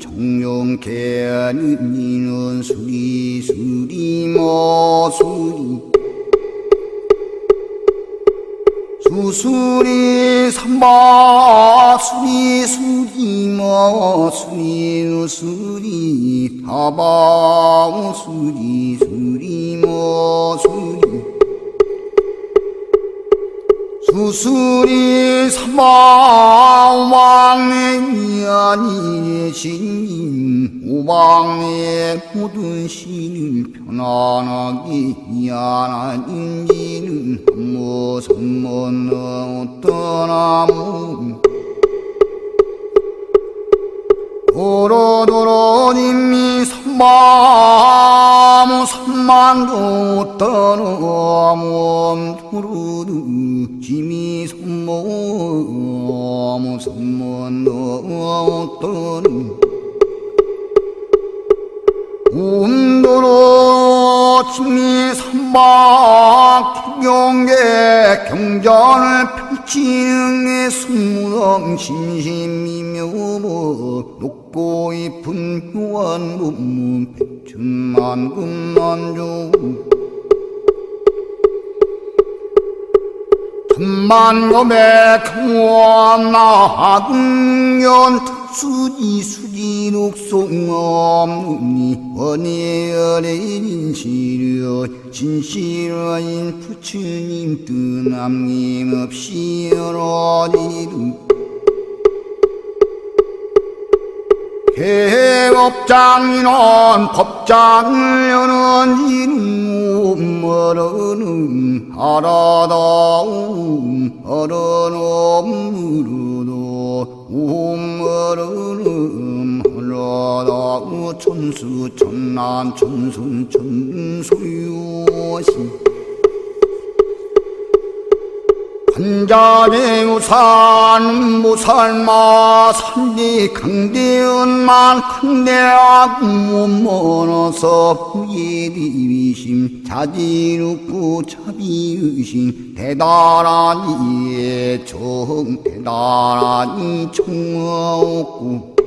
정령케하는 이는 수리 수리 머수리. 수수리 삼바 수리 수리 머수리 수리 다바 수리 수리 머수리 수수리 사방왕의 아니 신님 오방의 모든 신을 편안하게 미안한 인지는 한모 선모는 떠나무. 도로도로님이 삼마무 삼만도 떠나무. 두루두 게 승무렁 심심이며 높고 이쁜 묘한 문문 백천만 금만조 천만검의 경원나 학년 특수지 수 진시려 진실화인 부처님 뜨남김 없이 여러지루. 개업장인원 법장을 여는 이름 머러는 하라다움 어른엄무르도 um머르 름 하라다우 천수 천난 천순 천소유시 한자리 우산 무살마 산디 강대은만 큰대하고 멀어서 부예리비심 자지롭고 자비의심 대단한 이의 정 대단한 이 청하옵고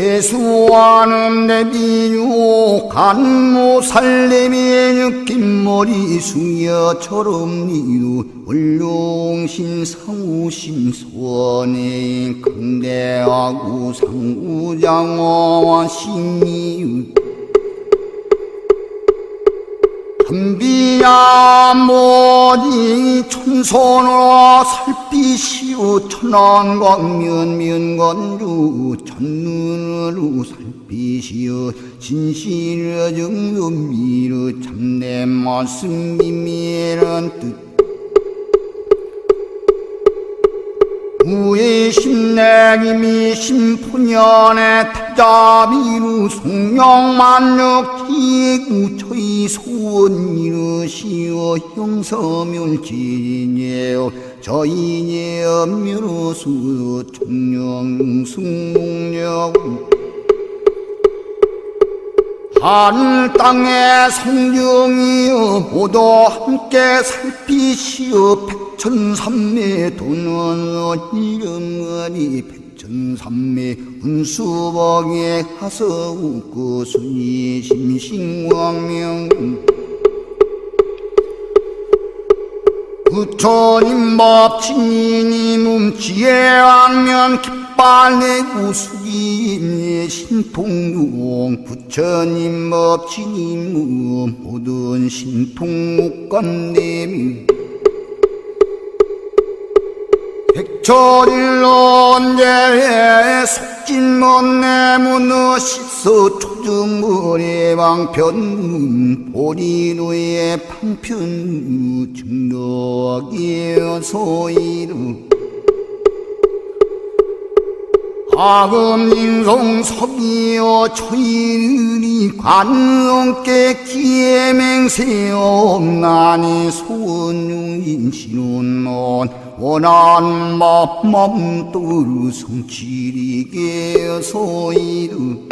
개수하는 내비유 간모 살렘의 느낀 머리 숭여처럼 니도 원룡신 상우신 소원의 강대하고 상우장어와 신이유 천비야 모지 천손으로 살피시오. 천안광면 면건주 천눈으로 살피시오. 진실의 정면미로 참된 말씀 비밀한 뜻 우의 심내김이 심포년의 타자비루 송영만력 기구 저희 소원 이루시오 형서멸지니에요 저희의 엄묘수 총령숭목력 하늘 땅의 성령이여 모두 함께 살피시어 백천삼매 돈원 일영원이 백천삼매 운수복에 하서우고 순이 심신광명 부처님 법친이니 뭉치에왕면 깃발내고 수기임의 신통용 부처님 법친임 모든 신통목관내미 백천일 언제에 속진 먼내문어 시서 초중거리 방편 보리노의 방편 증덕이 소이루 하금 인성 섭이여 초인이 관음께 기해맹세옵나니 소원용인 신혼론 원한 맘맘뚜루 성치리게 소이루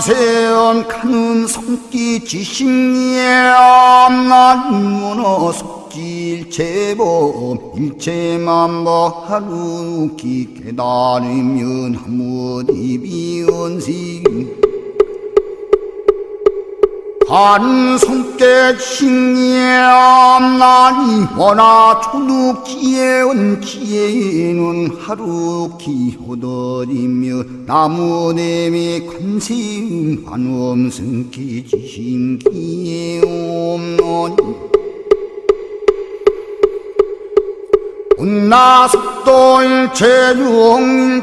세연 가는 손기 지심리에 암난 문어 속질 일체범 일체만보 하루키 깨달으면 한무디 비원시 한 손께 칭념나니 워나 초누기에 원기에는 하루키 호더리며 나무내미 관세음 한엄승 기 지신 기에 없노니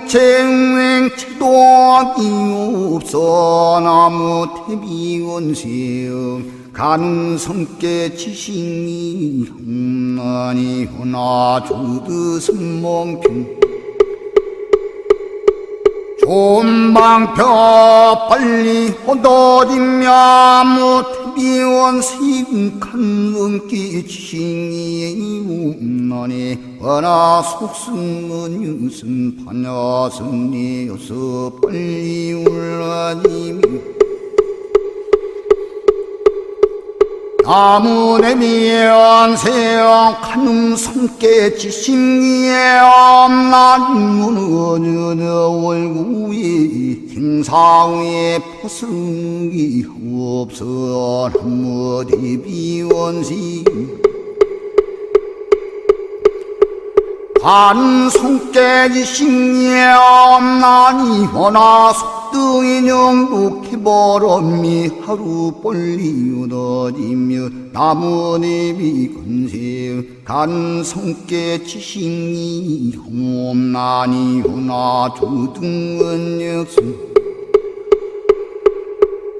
일체행 체도이 없어 나무 태비원세음 가는 성께 지신이 험나니 호나 주드 선몽편 존방펴 빨리 호도리며 못비원 시금칸 은기 지신이 없나니 어나 속승은 유승 파녀승리 여서 빨리 울라니며 나무내미연 세영 가능 성께 지심기에 엄난무는 얼굴이 행사위에 포승이 없어 한무디 비원시 한 손깨지 식례 없나니 허나 속등이 영독해버렸미 하루 볼리 얻어지며 나무잎이 건세 간 손깨 지식이 없나니 허나 조등은 역순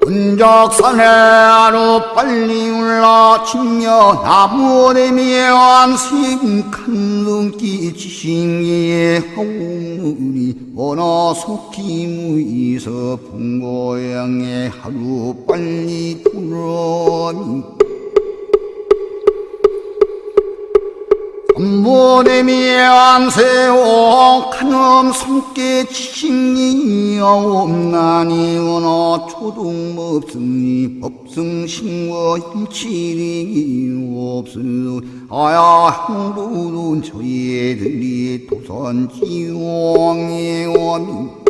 은적산에 하루 빨리 올라치며 나무래미에 안식한 눈기 지신기에 하우물이 원어 속히 무이서 본고향에 하루 빨리 돌아니 삼보내미에 안세오 간엄 손께 지신이 없나니 원어 초동 없으니 법승신과 일치리 없으니 아야 항부는 저희들이 도선지왕의 원인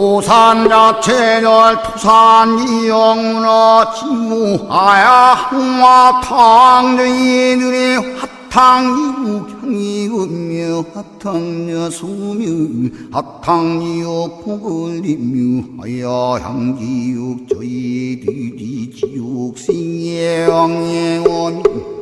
도산자체절 토산 이영문어 지무하야 흥화탕저이들의 화탕이국향이 음며 화탕여 수며 화탕이요 복을 이며 하야 향기육 저희들이 지옥생의 왕의 원인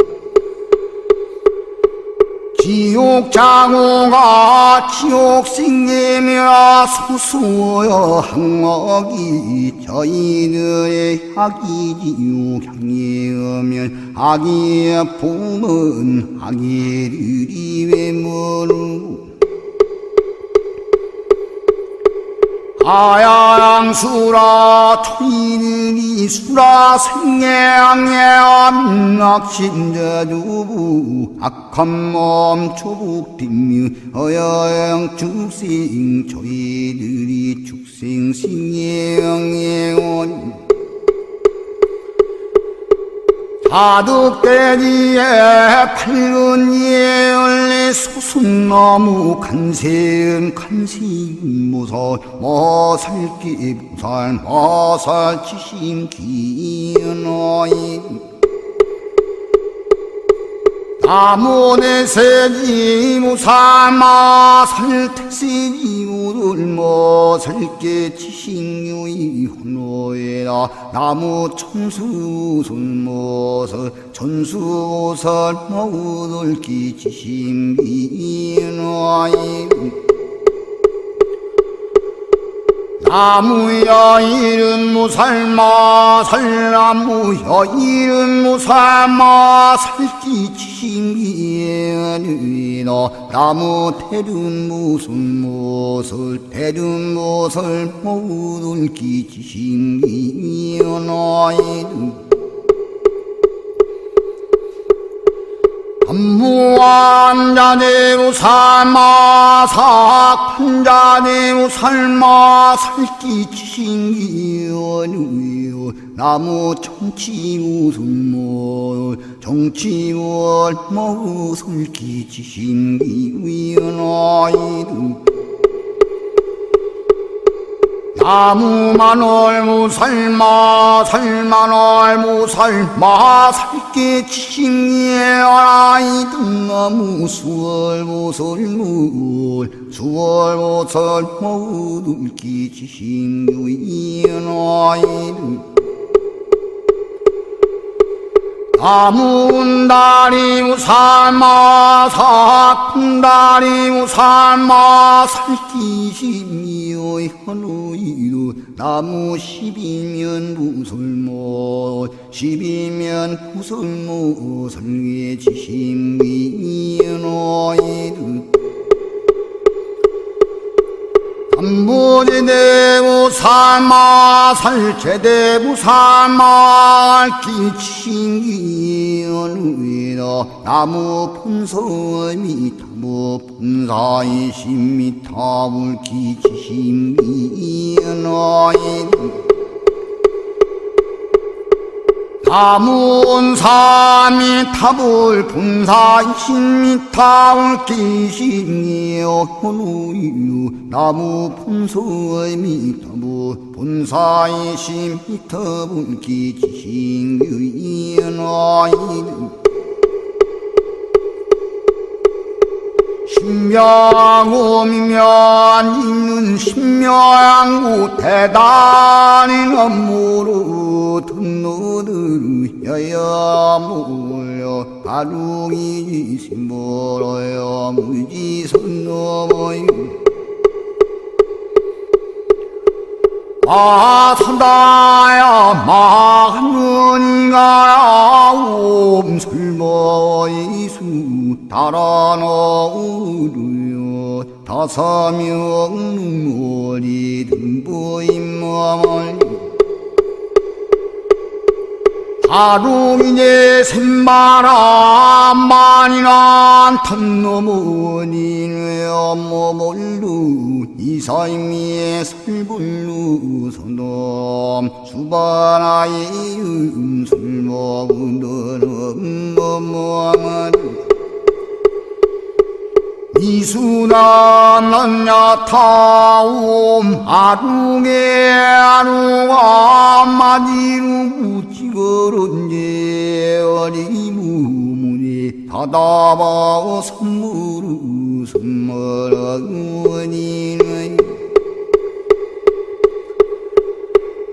지옥 장호가 지옥 생기며 소수여 항목이 저희들의 악이 지옥 향에 오면 악의 봄은 악의들이 왜 모르고 아야랑수라 초이들이 수라 생애양의 악신자주부 악한 몸 초북뒷뮤 어여양 축생 저희들이 축생 신예양의 원 사득대지에 밝은 예언리 소순나무 간세음 간시무설 머살기 무살 머살 지심 기너이. 나무네 세지 무사마 살택시지 우들모 살게 지식유이 혼노에라. 나무 천수 손모서 천수설 머우들기 지심기너이 나무야 이른 무살마 살나무야 이른 무살마 살기 지신기에 느이너 나무 태른 무슨 태른 무설 모들기 지신기에 너이 무한자대로 삶아 사악한자대로 삶아 살기친기연우요. 나무 정치 우승모 정치원 모우 솔기친기위원아이들 나무만 얼무 살만 얼무 삶아 살게 칭예 아이 등나무 수월 모설물 수월 모설 모두 기치신규이연 아이들 나무다리 우살마 사군다리 우살마 살기심이 여 현우이루 나무 십이면 무설모 십이면 무설모 설계 지심이연어이루. 삼보제 대부 살마 살제대부 살마 기친기연위너 나무 품서미 타 무 품사이심미 타불 기치심기연어인 나무온사미 타불 분사이신미 타불 기신이여 혼우유. 나무 품소미 타불 분사이신미 타불 기신이연아인 신명오미면 있는 신명구 대단히 업무로 여야 몰려 가룽이 심벌어요 무지선 넘어 요 마산다야 마하는가야? 옴술머이수 달아너우르요 다사명 눈물이 등보임마말 하루이네 샘마라 만이란 턴너머니 외엄머몰루 이사임미의 설불루 선엄 수바나의 음술먹은 엄머머마루 이수남 난야타옴 아룽에 아루가 마디루 무지 거런제 어리무문이 다다바오 선무루 선머라구원이네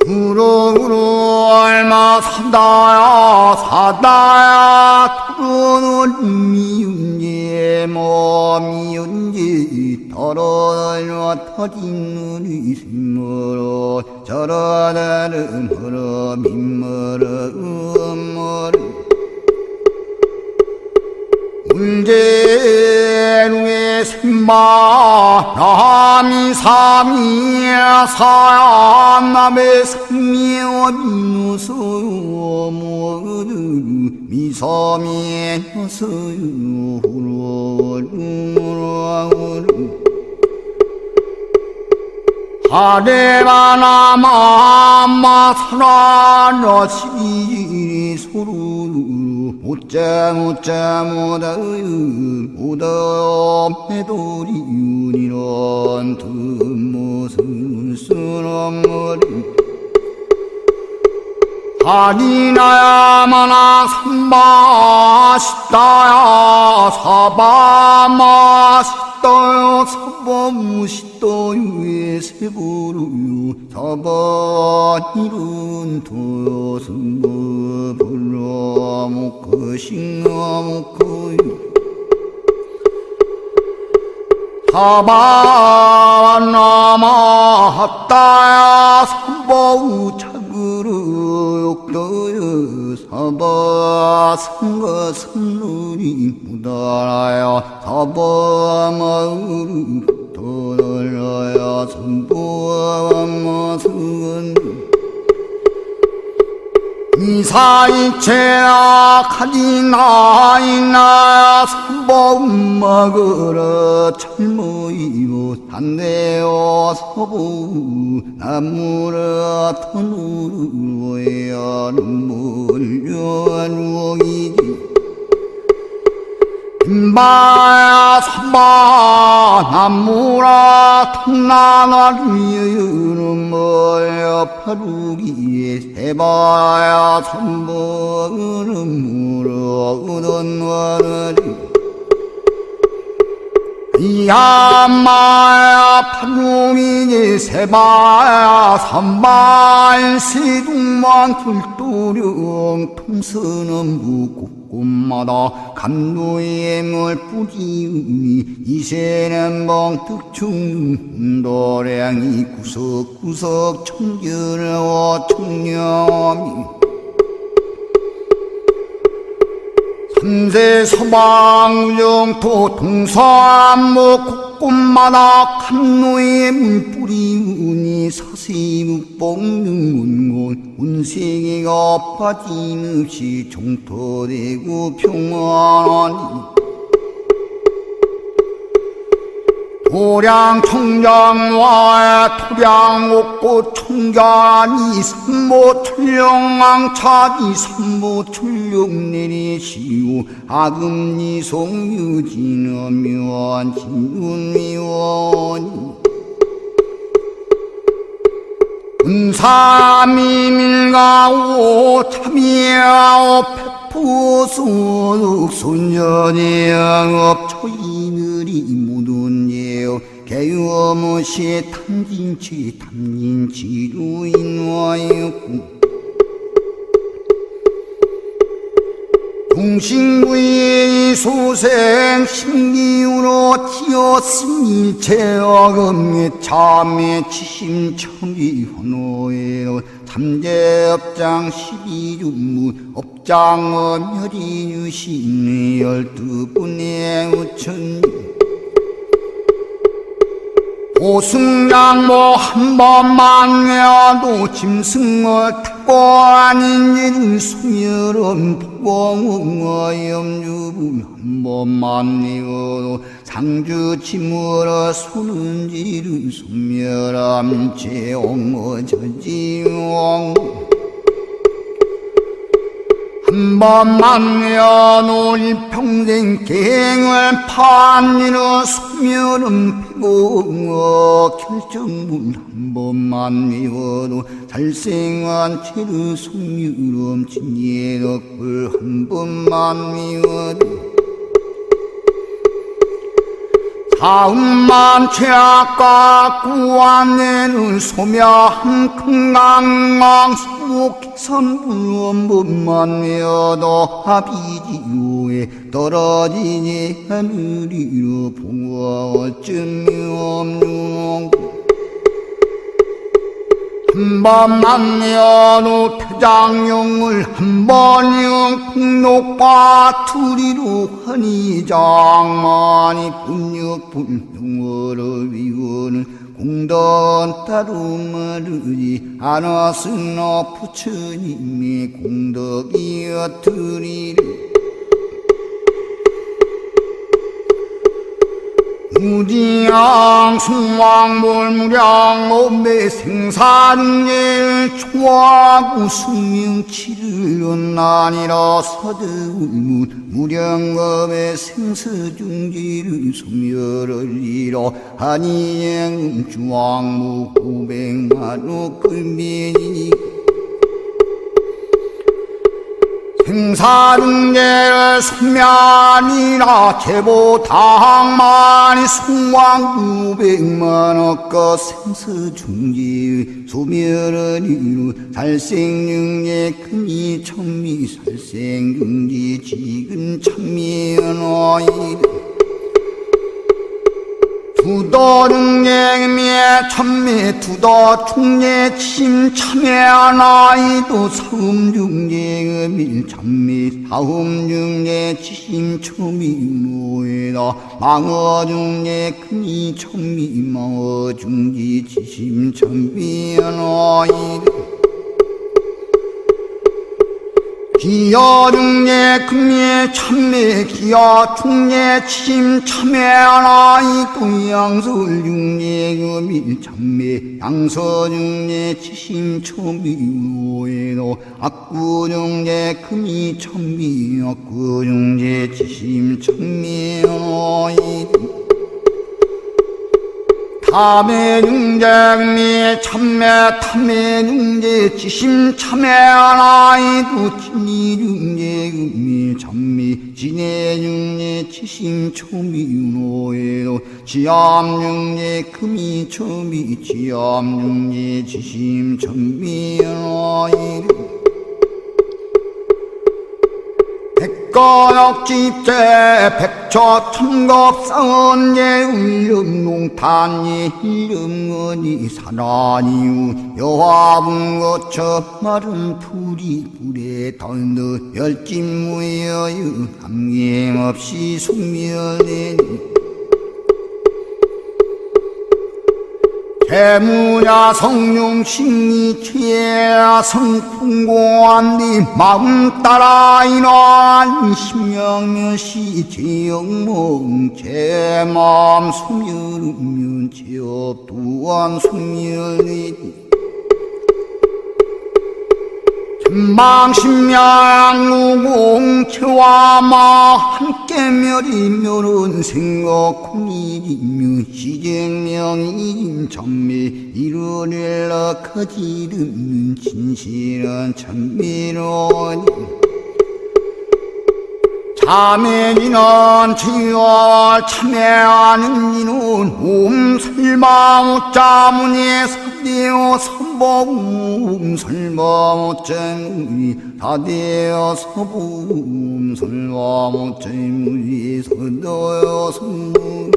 우러우러 얼마 사다야 사다야 토론은 미운지 몸이운지 털어달려 터진 눈이 심머러 저러다는 허러 민머러 음머러 울제루의 샘마 남이 삼이 사야남의 성미와 민우소요? 모두 미섬이 너서요? 후루루루루 하레바나마마 사라너시 소루루 못자 못자 못다 못다 매도리 윤이런 틈모습 쓰러머리 하니나야마나 삼바시다야. 사바마시다야. 사바무시다유에 세보루유. 사바니룬 토요승부 불러목거싱어목거유. 사바나마 합다야. 삼보우 차그르 욕도여 사바 선거 선물이 무달아야 사바 마으르 도널어야 선보와 마승은 이사 사이체야 가지나이나 선범 먹으러 철모이고 단대어 서부 나무라 터누르야 눈물 연옥이지 인바야 삼바 나무라 통나나리유는 뭐야 파루기에 물어 우던 원을 이야마야 파루미니 세바야 삼바인 시둥만 불도령 통서는 무곳 곳마다 감도의 물 뿌리우니 이세는 벙특충 도량이 구석구석 청결어 청렴이 삼세 서방우정토 동서안목 곳곳마다 감로의 물뿌리 운이 사시묵봉능운곤 운세계가 빠짐없이 종토되고 평안하니 도량 청량와 토량 옥고 청자니 삼보 출령왕 차지 삼보 출령 내리시오 아금니 송유진어 묘한 진운미원이 은사미밀가오 참이야오 백포소득 손년의 양업 초이늘이 모든 예요 개유어무시 탐진치 탐진치로 인화였고 동신구의 소생 신기우로 지었으니 일체 어금의 참의 치심첨이 헌호에 삼재업장 십이중무 업장어 멸이 유신 열두 분의 우천 오승양모 한 번만 외워도 짐승을 타고 아닌 일 소멸은 보공의 염주분 한 번만 외워도 상주 침으로 소는 지를 소멸함 제옹어 저지용 한 번만 외워놓을 평생 갱을 판이로 소멸은 배공어 결정문 한 번만 외워도 잘생한 채를 속유럼 진예덕불 한 번만 외워도 사음만 최악과 구안내는 소멸한 큰강강 수목선 불원법만 외어도 합이지요에 떨어지니 하늘이로 봉화 어쩜 없는 한 번만 내어도 태장용을 한 번영 풍록과 투리로 하니 장만이 분역분명어로 위원은 공덕 따로 마르지 않았으나 부처님의 공덕이었으리 무지양 숭왕몰 무량 엄매 생사능일 초하고 숙명치를 연난이라 서대울문 무량겁의 생사중지를 소멸을 이뤄 한이행 주왕무 구백만호 끌미니 생사능계를 소면이라 제보당만이 송왕 구백만억거 생사중지 소멸을 이루 살생능계 금이 천미 살생중지 지금 천미연어이 두더릉갱미에 천미 두더 충례 침참해나이도 사음중례의 밀천미 사음중례 치심초미 모에다 망어중례 큰이 천미 망어중지 치심천미나이 기여 중에 금예 참매 기여 중에 침 참매하나이 동양설 중에 금일 참매 양서 중에 치심 초미노에도 악구 중에 금이 참미 악구 중에 치심 참미 하나이 능쟁미 참매 탐의 능제 지심 참매 하나이도 진이 능제 금미 참미 진의 능제 지심 초미 윤호에도 지암 능제 금이 초미 지암 능제 지심 하나이도 백거역집제 백처 천겁사언예 울름농탄이 일름언이 사나니우 거쳐 마른 풀이 불에 덜너 열진무여유 함김없이 숙면해 대무야 성룡 심리 취해야 성풍고한니 마음 따라 인한 심령면시 제영몽 제 마음 소멸으면 제업 또한 소멸이 망심양 무공체와 마 함께 멸이면은 생각 군이면 시쟁명이 전매 이루릴라 거지르는 진실한 참미로니 참회니는 지월 참회하는 이는 옴 설마 못자문에 사대어 설마 못자문이 사대어 설마 못자문이 서대어 선봉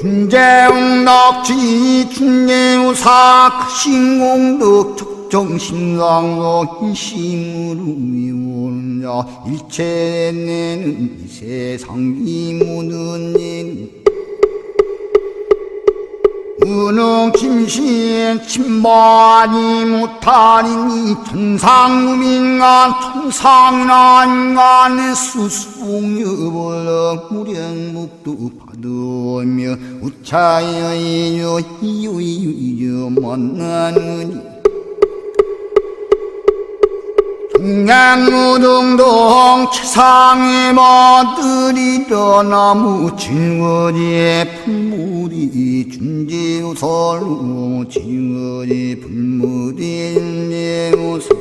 준재웅덕지 준재우사 크신공덕 적정신랑로 인심으로 미오 는자 일체 내는 이 세상 이 무는 일 무능 침신 침반이 못하니 천상무민간 천상이나 인간의 수수봉여벌어 무량목도 받으며 우차여 이유 이유 이유 만나느니 양무등동 치상에 머들이려 나무 징어리에 풀무리 준지우설로 징어리 풀무리 예우설.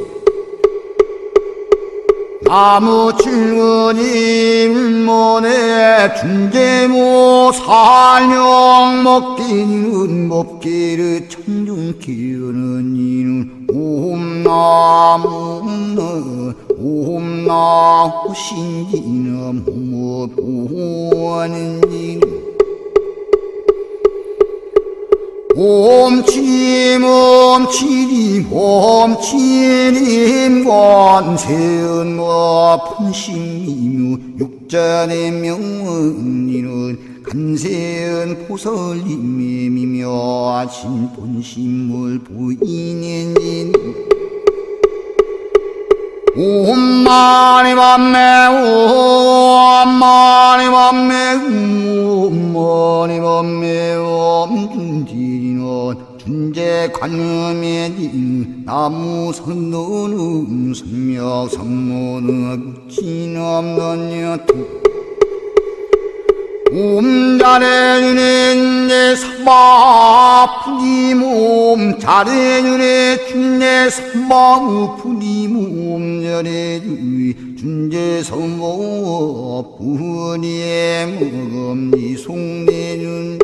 나무 칠거니 울모네 준재모 살령 먹기는 먹기를 청중 기르는 이는 옴나무 옴나 호신지는 뭐 보호하는 이는 옴치림 옴치림 옴치림 관세음과 분심이며 육전의 명언이는 간세은 보설님의 미묘하신 본심을 보이는 인 옴마니 밤매 옴마니 밤매 옴마니 밤매 옴준지리는 준재 관음의 나무 선노는 선명 선모는 진없는 여통 내 사바 푸니몸 자레윤의 준내 사바 푸니몸 자레윤의 준제 성모 부니의 먹음니 송내윤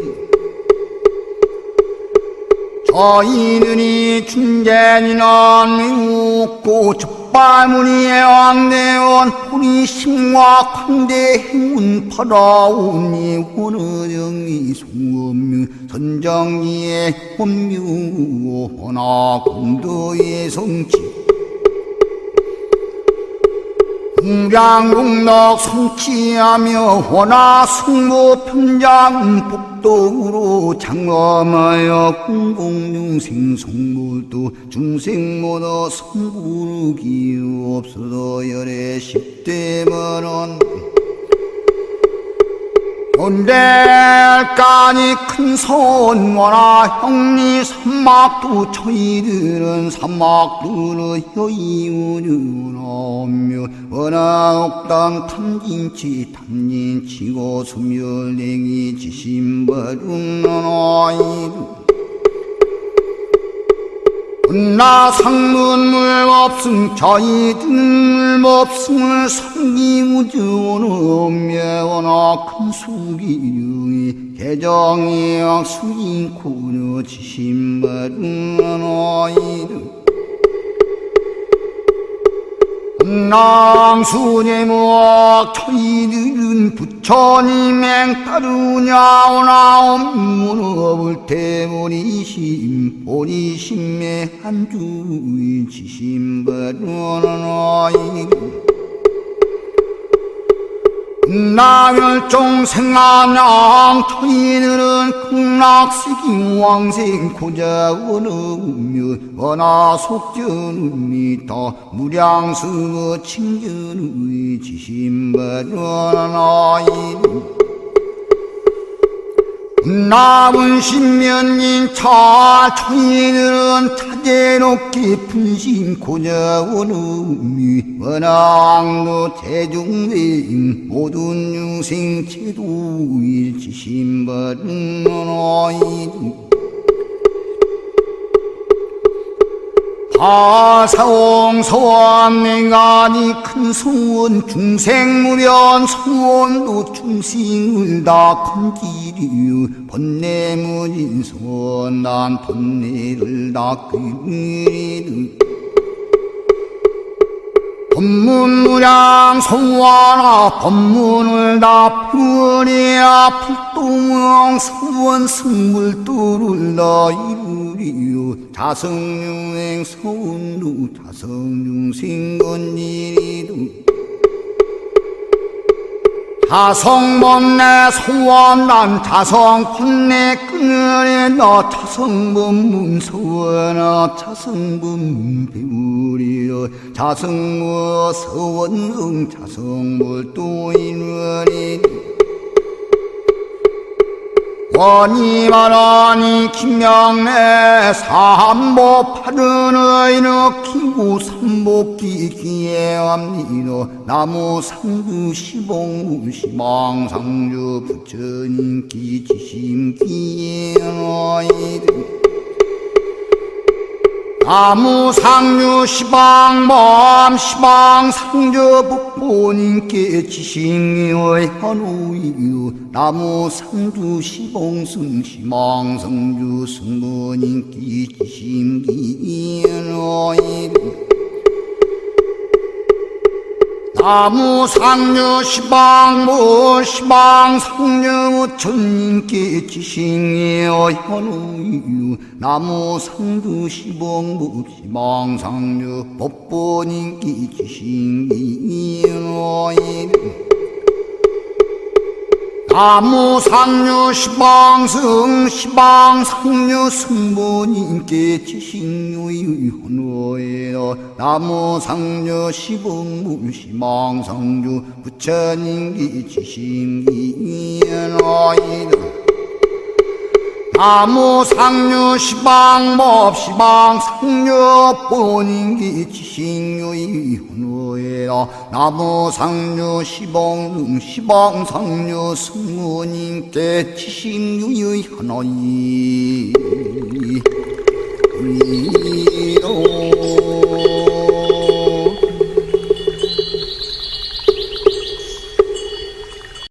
저희는이 준재니는 미웃고 적발무늬의 왕대원 분이 심과 광대 행운 파라오니 원어정이 송엄유 선정이의 혼묘 허나 공도의 성취 공량공덕 성취하며 원하 승무 편장 복덕으로 장엄하여 공공중생 성불도 중생 모두 성부르기 없어도 열애 십대만원 온델까니 큰 선원아 형리 삼막도 저희들은 삼막도는 여의우주라며 원하 옥당 탐진치 탐진치고 수멸냉이 지심바른 아이 들나 상문물 없음 저희들 없음을 성기우주는 묘나 큰 수기중이 개정이 수인코너 지심바른 아이 들 낭수제목 저희들은 부처님행 따르냐? 보리심의 한주의 지심바른 아이 들 나멸종 생안양 저희들은 극락세기 왕생 고자 원음며 원하 속전음이 더 무량수 칭전의 아이들 남은 십면인 차 저희들은 타제롭게 분심 고자 원음이 원왕도 대중생 모든 유생 제도일 지심바른 아이 들 하사옹 소원 내가니 큰 소원 중생무변 소원도 중생을 다. 건지리유 번뇌무진 소원 난 번뇌를 다 끄리르 법문무량 소원아 법문을 다 표현해야 불동왕 소원 승불도를 다 이루리요 자성유행 소운도 자성중생 건지리도 자성범내 소원난 자성펀내 끈을 너 자성범문 소원아 자성범문 배우리여. 자성무 서원성 자성물도 인원이 원이말하니 김명래 삼보 파른의 느끼고 삼복기 기해합니다. 나무 상주 시봉 시방 상주 부처님 기지심 기해너이들 나무 상류 시방범 시방 상저 북보님께 지싱의 한우이유 나무 상주 시봉승 시방 상주 승모님께 지심기너이 나무 상류 시방모 시방 상류 천님께 지싱이여 현우유. 나무 상주 시봉무 시방 상류 법보님께 지싱이여 나무 상류 시방승 시방 상류 승보님께 지식유의 헌호에너 나무 상류 시봉무 시방 상주 부처님께 지식이여너이너 나무 상류 시방법 시방 상류 본인기 지식유의 헌호에라 나무 상류 시봉 시방 상류 승무님께 지식유의 하나이